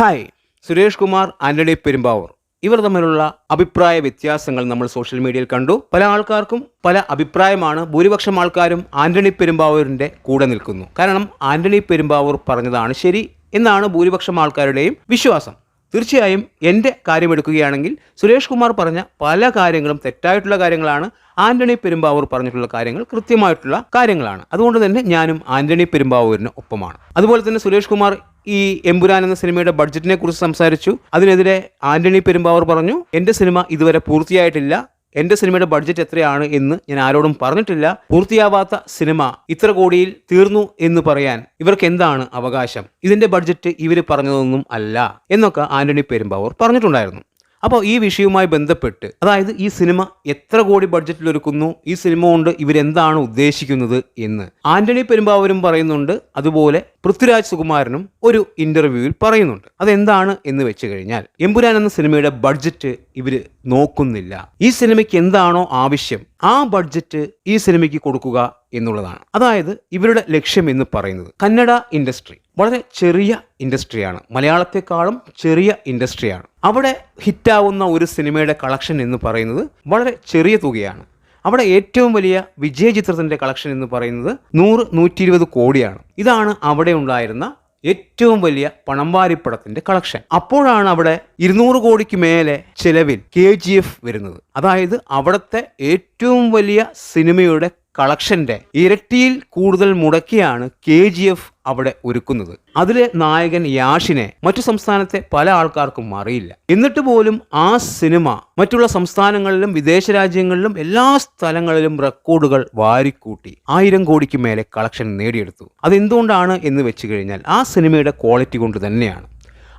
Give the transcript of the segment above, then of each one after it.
Hi Suresh Kumar Antony Perumbavoor. ഇവർ തമ്മിലുള്ള അഭിപ്രായ വ്യത്യാസങ്ങൾ നമ്മൾ സോഷ്യൽ മീഡിയയിൽ കണ്ടു. പല ആൾക്കാർക്കും പല അഭിപ്രായമാണ്. ഭൂരിപക്ഷം ആൾക്കാരും ആന്റണി പെരുമ്പാവൂരിന്റെ കൂടെ നിൽക്കുന്നു. കാരണം ആന്റണി പെരുമ്പാവൂർ പറഞ്ഞതാണ് ശരി എന്നാണ് ഭൂരിപക്ഷം ആൾക്കാരുടെയും വിശ്വാസം. തീർച്ചയായും എന്റെ കാര്യമെടുക്കുകയാണെങ്കിൽ സുരേഷ് കുമാർ പറഞ്ഞ പല കാര്യങ്ങളും തെറ്റായിട്ടുള്ള കാര്യങ്ങളാണ്. ആന്റണി പെരുമ്പാവൂർ പറഞ്ഞിട്ടുള്ള കാര്യങ്ങൾ കൃത്യമായിട്ടുള്ള കാര്യങ്ങളാണ്. അതുകൊണ്ട് തന്നെ ഞാനും ആന്റണി പെരുമ്പാവൂരിന് ഒപ്പമാണ്. അതുപോലെ തന്നെ സുരേഷ് കുമാർ ഈ എമ്പുരാൻ എന്ന സിനിമയുടെ ബഡ്ജറ്റിനെ കുറിച്ച് സംസാരിച്ചു. അതിനെതിരെ ആന്റണി പെരുമ്പാവൂർ പറഞ്ഞു എന്റെ സിനിമ ഇതുവരെ പൂർത്തിയായിട്ടില്ല. എന്റെ സിനിമയുടെ ബഡ്ജറ്റ് എത്രയാണ് എന്ന് ഞാൻ ആരോടും പറഞ്ഞിട്ടില്ല. പൂർത്തിയാവാത്ത സിനിമ ഇത്ര കോടിയിൽ തീർന്നു എന്ന് പറയാൻ ഇവർക്ക് എന്താണ് അവകാശം? ഇതിന്റെ ബഡ്ജറ്റ് ഇവർ പറഞ്ഞതൊന്നും അല്ല എന്നൊക്കെ ആന്റണി പെരുമ്പാവൂർ പറഞ്ഞിട്ടുണ്ടായിരുന്നു. അപ്പോൾ ഈ വിഷയവുമായി ബന്ധപ്പെട്ട് അതായത് ഈ സിനിമ എത്ര കോടി ബഡ്ജറ്റിൽ ഒരുക്കുന്നു ഈ സിനിമ കൊണ്ട് ഇവരെന്താണ് ഉദ്ദേശിക്കുന്നത് എന്ന് ആന്റണി പെരുമ്പാവൂരും പറയുന്നുണ്ട്. അതുപോലെ പൃഥ്വിരാജ് സുകുമാരനും ഒരു ഇന്റർവ്യൂവിൽ പറയുന്നുണ്ട്. അതെന്താണ് എന്ന് വെച്ച് കഴിഞ്ഞാൽ എമ്പുരാൻ എന്ന സിനിമയുടെ ബഡ്ജറ്റ് ഇവർ നോക്കുന്നില്ല. ഈ സിനിമയ്ക്ക് എന്താണോ ആവശ്യം ആ ബഡ്ജറ്റ് ഈ സിനിമയ്ക്ക് കൊടുക്കുക എന്നുള്ളതാണ്. അതായത് ഇവരുടെ ലക്ഷ്യം എന്ന് പറയുന്നത് കന്നഡ ഇൻഡസ്ട്രി വളരെ ചെറിയ ഇൻഡസ്ട്രിയാണ് മലയാളത്തെക്കാളും ചെറിയ ഇൻഡസ്ട്രിയാണ് അവിടെ ഹിറ്റാവുന്ന ഒരു സിനിമയുടെ കളക്ഷൻ എന്ന് പറയുന്നത് വളരെ ചെറിയ തുകയാണ്. അവിടെ ഏറ്റവും വലിയ വിജയ ചിത്രത്തിന്റെ കളക്ഷൻ എന്ന് പറയുന്നത് നൂറ് നൂറ്റി ഇരുപത് കോടിയാണ്. ഇതാണ് അവിടെ ഉണ്ടായിരുന്ന ഏറ്റവും വലിയ പണംവാരിപ്പടത്തിന്റെ കളക്ഷൻ. അപ്പോഴാണ് അവിടെ ഇരുന്നൂറ് കോടിക്ക് മേലെ ചെലവിൽ കെ ജി എഫ് വരുന്നത്. അതായത് അവിടുത്തെ ഏറ്റവും വലിയ സിനിമയുടെ കളക്ഷന്റെ ഇരട്ടിയിൽ കൂടുതൽ മുടക്കിയാണ് കെ ജി എഫ് അവിടെ ഒരുക്കുന്നത്. അതിലെ നായകൻ യാഷിനെ മറ്റു സംസ്ഥാനത്തെ പല ആൾക്കാർക്കും അറിയില്ല. എന്നിട്ട് പോലും ആ സിനിമ മറ്റുള്ള സംസ്ഥാനങ്ങളിലും വിദേശ രാജ്യങ്ങളിലും എല്ലാ സ്ഥലങ്ങളിലും റെക്കോർഡുകൾ വാരിക്കൂട്ടി ആയിരം കോടിക്ക് മേലെ കളക്ഷൻ നേടിയെടുത്തു. അതെന്തുകൊണ്ടാണ് എന്ന് വെച്ച് കഴിഞ്ഞാൽ ആ സിനിമയുടെ ക്വാളിറ്റി കൊണ്ട് തന്നെയാണ്.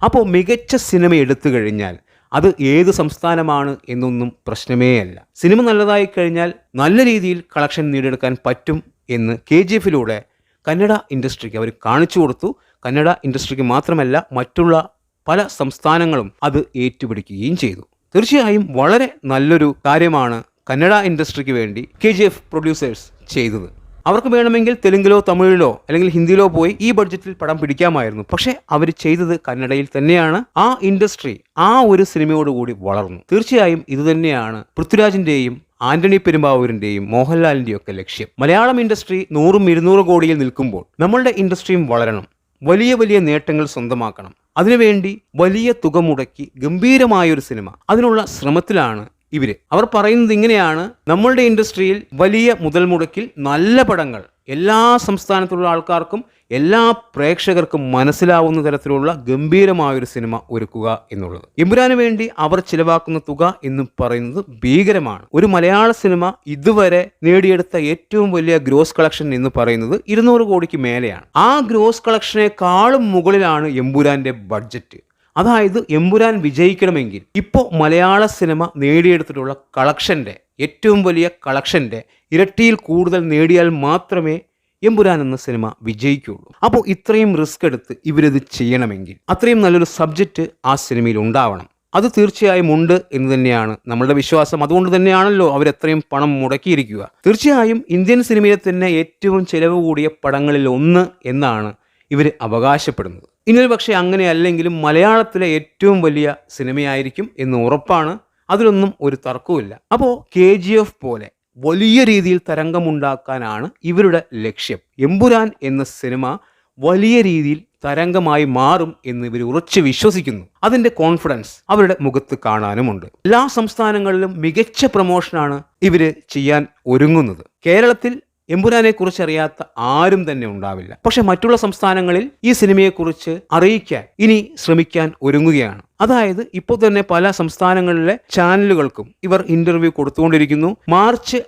അപ്പോൾ മികച്ച സിനിമ എടുത്തു കഴിഞ്ഞാൽ അത് ഏത് സംസ്ഥാനമാണ് എന്നൊന്നും പ്രശ്നമേ അല്ല സിനിമ നല്ലതായി കഴിഞ്ഞാൽ നല്ല രീതിയിൽ കളക്ഷൻ നേടിയെടുക്കാൻ പറ്റും എന്ന് കെ ജി എഫിലൂടെ കന്നഡ ഇൻഡസ്ട്രിക്ക് അവർ കാണിച്ചു കൊടുത്തു. കന്നഡ ഇൻഡസ്ട്രിക്ക് മാത്രമല്ല മറ്റുള്ള പല സംസ്ഥാനങ്ങളും അത് ഏറ്റുപിടിക്കുകയും ചെയ്തു. തീർച്ചയായും വളരെ നല്ലൊരു കാര്യമാണ് കന്നഡ ഇൻഡസ്ട്രിക്ക് വേണ്ടി കെ ജി എഫ് പ്രൊഡ്യൂസേഴ്സ് ചെയ്തത്. അവർക്ക് വേണമെങ്കിൽ തെലുങ്കിലോ തമിഴിലോ അല്ലെങ്കിൽ ഹിന്ദിയിലോ പോയി ഈ ബഡ്ജറ്റിൽ പടം പിടിക്കാമായിരുന്നു. പക്ഷെ അവർ ചെയ്തത് കന്നഡയിൽ തന്നെയാണ്. ആ ഇൻഡസ്ട്രി ആ ഒരു സിനിമയോടുകൂടി വളർന്നു. തീർച്ചയായും ഇതുതന്നെയാണ് പൃഥ്വിരാജിന്റെയും ആന്റണി പെരുമ്പാവൂരിന്റെയും മോഹൻലാലിന്റെയും ഒക്കെ ലക്ഷ്യം. മലയാളം ഇൻഡസ്ട്രി നൂറും ഇരുന്നൂറ് കോടിയിൽ നിൽക്കുമ്പോൾ നമ്മളുടെ ഇൻഡസ്ട്രിയും വളരണം. വലിയ വലിയ നേട്ടങ്ങൾ സ്വന്തമാക്കണം. അതിനുവേണ്ടി വലിയ തുക മുടക്കി ഗംഭീരമായൊരു സിനിമ. അതിനുള്ള ശ്രമത്തിലാണ് ഇവർ. അവർ പറയുന്നത് ഇങ്ങനെയാണ് നമ്മളുടെ ഇൻഡസ്ട്രിയിൽ വലിയ മുതൽ മുടക്കിൽ നല്ല പടങ്ങൾ എല്ലാ സംസ്ഥാനത്തുള്ള ആൾക്കാർക്കും എല്ലാ പ്രേക്ഷകർക്കും മനസ്സിലാവുന്ന തരത്തിലുള്ള ഗംഭീരമായൊരു സിനിമ ഒരുക്കുക എന്നുള്ളത്. ഇമ്രാന് വേണ്ടി അവർ ചിലവാക്കുന്ന തുക എന്ന് പറയുന്നത് ഭീകരമാണ്. ഒരു മലയാള സിനിമ ഇതുവരെ നേടിയെടുത്ത ഏറ്റവും വലിയ ഗ്രോസ് കളക്ഷൻ എന്ന് പറയുന്നത് ഇരുന്നൂറ് കോടിക്ക് മേലെയാണ്. ആ ഗ്രോസ് കളക്ഷനേക്കാളും മുകളിലാണ് എമ്പുരാന്റെ ബഡ്ജറ്റ്. അതായത് എമ്പുരാൻ വിജയിക്കണമെങ്കിൽ ഇപ്പോൾ മലയാള സിനിമ നേടിയെടുത്തിട്ടുള്ള കളക്ഷന്റെ ഏറ്റവും വലിയ കളക്ഷന്റെ ഇരട്ടിയിൽ കൂടുതൽ നേടിയാൽ മാത്രമേ എമ്പുരാൻ എന്ന സിനിമ വിജയിക്കുള്ളൂ അപ്പോൾ ഇത്രയും റിസ്ക് എടുത്ത് ഇവരിത് ചെയ്യണമെങ്കിൽ അത്രയും നല്ലൊരു സബ്ജക്റ്റ് ആ സിനിമയിൽ ഉണ്ടാവണം. അത് തീർച്ചയായും ഉണ്ട് എന്ന് തന്നെയാണ് നമ്മളുടെ വിശ്വാസം. അതുകൊണ്ട് തന്നെയാണല്ലോ അവരെത്രയും പണം മുടക്കിയിരിക്കുക. തീർച്ചയായും ഇന്ത്യൻ സിനിമയിലെ തന്നെ ഏറ്റവും ചിലവ് കൂടിയ പടങ്ങളിൽ ഒന്ന് എന്നാണ് ഇവർ അവകാശപ്പെടുന്നത്. ഇനി പക്ഷേ അങ്ങനെ അല്ലെങ്കിലും മലയാളത്തിലെ ഏറ്റവും വലിയ സിനിമയായിരിക്കും എന്ന് ഉറപ്പാണ്. അതിലൊന്നും ഒരു തർക്കവുമില്ല. അപ്പോൾ കെ ജി എഫ് പോലെ വലിയ രീതിയിൽ തരംഗമുണ്ടാക്കാനാണ് ഇവരുടെ ലക്ഷ്യം. എമ്പുരാൻ എന്ന സിനിമ വലിയ രീതിയിൽ തരംഗമായി മാറും എന്ന് ഇവർ ഉറച്ചു വിശ്വസിക്കുന്നു. അതിന്റെ കോൺഫിഡൻസ് അവരുടെ മുഖത്ത് കാണാനുമുണ്ട്. എല്ലാ സംസ്ഥാനങ്ങളിലും മികച്ച പ്രൊമോഷനാണ് ഇവർ ചെയ്യാൻ ഒരുങ്ങുന്നത്. കേരളത്തിൽ എമ്പുരാനെ കുറിച്ച് അറിയാത്ത ആരും തന്നെ ഉണ്ടാവില്ല. പക്ഷെ മറ്റുള്ള സംസ്ഥാനങ്ങളിൽ ഈ സിനിമയെക്കുറിച്ച് അറിയിക്കാൻ ഇനി ശ്രമിക്കാൻ ഒരുങ്ങുകയാണ്. അതായത് ഇപ്പോൾ തന്നെ പല സംസ്ഥാനങ്ങളിലെ ചാനലുകൾക്കും ഇവർ ഇന്റർവ്യൂ കൊടുത്തുകൊണ്ടിരിക്കുന്നു. മാർച്ച്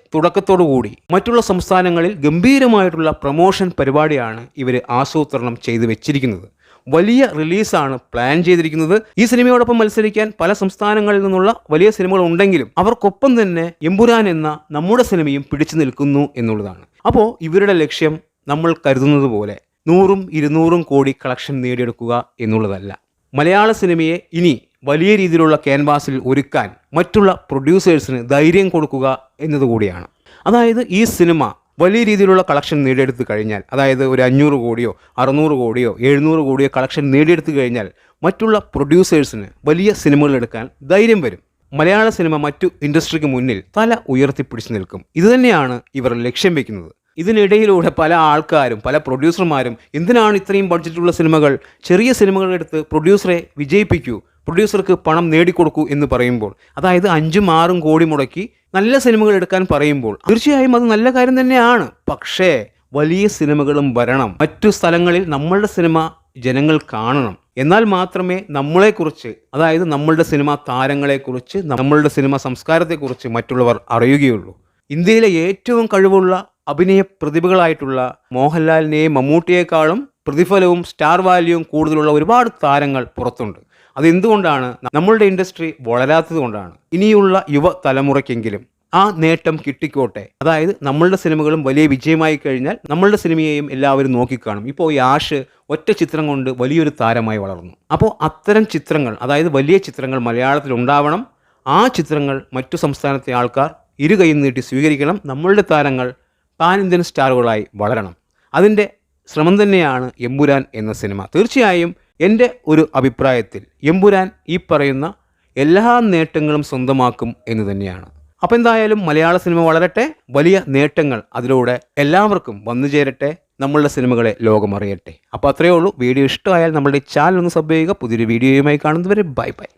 കൂടി മറ്റുള്ള സംസ്ഥാനങ്ങളിൽ ഗംഭീരമായിട്ടുള്ള പ്രൊമോഷൻ പരിപാടിയാണ് ഇവർ ആസൂത്രണം ചെയ്തു വെച്ചിരിക്കുന്നത്. വലിയ റിലീസാണ് പ്ലാൻ ചെയ്തിരിക്കുന്നത്. ഈ സിനിമയോടൊപ്പം മത്സരിക്കാൻ പല സംസ്ഥാനങ്ങളിൽ നിന്നുള്ള വലിയ സിനിമകൾ ഉണ്ടെങ്കിലും അവർക്കൊപ്പം തന്നെ എമ്പുരാൻ എന്ന നമ്മുടെ സിനിമയും പിടിച്ചു നിൽക്കുന്നു എന്നുള്ളതാണ്. അപ്പോൾ ഇവരുടെ ലക്ഷ്യം നമ്മൾ കരുതുന്നത് പോലെ നൂറും ഇരുന്നൂറും കോടി കളക്ഷൻ നേടിയെടുക്കുക എന്നുള്ളതല്ല. മലയാള സിനിമയെ ഇനി വലിയ രീതിയിലുള്ള ക്യാൻവാസിൽ ഒരുക്കാൻ മറ്റുള്ള പ്രൊഡ്യൂസേഴ്സിന് ധൈര്യം കൊടുക്കുക എന്നതുകൂടിയാണ് അതായത് ഈ സിനിമ വലിയ രീതിയിലുള്ള കളക്ഷൻ നേടിയെടുത്ത് കഴിഞ്ഞാൽ അതായത് ഒരു അഞ്ഞൂറ് കോടിയോ അറുന്നൂറ് കോടിയോ എഴുന്നൂറ് കോടിയോ കളക്ഷൻ നേടിയെടുത്ത് കഴിഞ്ഞാൽ മറ്റുള്ള പ്രൊഡ്യൂസേഴ്സിന് വലിയ സിനിമകൾ എടുക്കാൻ ധൈര്യം വരും. മലയാള സിനിമ മറ്റു ഇൻഡസ്ട്രിക്ക് മുന്നിൽ തല ഉയർത്തിപ്പിടിച്ചു നിൽക്കും. ഇതുതന്നെയാണ് ഇവർ ലക്ഷ്യം വെക്കുന്നത്. ഇതിനിടയിലൂടെ പല ആൾക്കാരും പല പ്രൊഡ്യൂസർമാരും എന്തിനാണ് ഇത്രയും ബഡ്ജറ്റുള്ള സിനിമകൾ ചെറിയ സിനിമകൾ എടുത്ത് പ്രൊഡ്യൂസറെ വിജയിപ്പിക്കൂ പ്രൊഡ്യൂസർക്ക് പണം നേടിക്കൊടുക്കൂ എന്ന് പറയുമ്പോൾ അതായത് അഞ്ചും ആറും കോടി മുടക്കി നല്ല സിനിമകൾ എടുക്കാൻ പറയുമ്പോൾ തീർച്ചയായും അത് നല്ല കാര്യം തന്നെയാണ്. പക്ഷേ വലിയ സിനിമകളും വരണം. മറ്റു സ്ഥലങ്ങളിൽ നമ്മളുടെ സിനിമ ജനങ്ങൾ കാണണം. എന്നാൽ മാത്രമേ നമ്മളെക്കുറിച്ച് അതായത് നമ്മളുടെ സിനിമാ താരങ്ങളെക്കുറിച്ച് നമ്മളുടെ സിനിമ സംസ്കാരത്തെക്കുറിച്ച് മറ്റുള്ളവർ അറിയുകയുള്ളൂ. ഇന്ത്യയിലെ ഏറ്റവും കഴിവുള്ള അഭിനയ പ്രതിഭകളായിട്ടുള്ള മോഹൻലാലിനെയും മമ്മൂട്ടിയേക്കാളും പ്രതിഫലവും സ്റ്റാർ വാല്യൂവും കൂടുതലുള്ള ഒരുപാട് താരങ്ങൾ പുറത്തുണ്ട്. അതെന്തുകൊണ്ടാണ്? നമ്മളുടെ ഇൻഡസ്ട്രി വളരാത്തത് കൊണ്ടാണ്. ഇനിയുള്ള യുവ തലമുറയ്ക്കെങ്കിലും ആ നേട്ടം കിട്ടിക്കോട്ടെ. അതായത് നമ്മളുടെ സിനിമകളും വലിയ വിജയമായി കഴിഞ്ഞാൽ നമ്മളുടെ സിനിമയെയും എല്ലാവരും നോക്കിക്കാണും. ഇപ്പോൾ ഈ ആഷ് ഒറ്റ ചിത്രം കൊണ്ട് വലിയൊരു താരമായി വളർന്നു. അപ്പോൾ അത്തരം ചിത്രങ്ങൾ അതായത് വലിയ ചിത്രങ്ങൾ മലയാളത്തിൽ ഉണ്ടാവണം. ആ ചിത്രങ്ങൾ മറ്റു സംസ്ഥാനത്തെ ആൾക്കാർ ഇരു കൈ നീട്ടി സ്വീകരിക്കണം. നമ്മളുടെ താരങ്ങൾ പാൻ ഇന്ത്യൻ സ്റ്റാറുകളായി വളരണം. അതിന്റെ ശ്രമം തന്നെയാണ് എമ്പുരാൻ എന്ന സിനിമ. തീർച്ചയായും എന്റെ ഒരു അഭിപ്രായത്തിൽ എമ്പുരാൻ ഈ പറയുന്ന എല്ലാ നേട്ടങ്ങളും സ്വന്തമാക്കും എന്ന് തന്നെയാണ്. അപ്പോൾ എന്തായാലും മലയാള സിനിമ വളരട്ടെ വലിയ നേട്ടങ്ങൾ അതിലൂടെ എല്ലാവർക്കും വന്നു ചേരട്ടെ നമ്മളുടെ സിനിമകളെ ലോകമറിയട്ടെ. അപ്പോൾ അത്രയേ ഉള്ളൂ. വീഡിയോ ഇഷ്ടമായാൽ നമ്മുടെ ചാനൽ ഒന്ന് സബ് ചെയ്യുക. പുതിയൊരു വീഡിയോയുമായി കാണുന്നവരെ ബൈ ബൈ.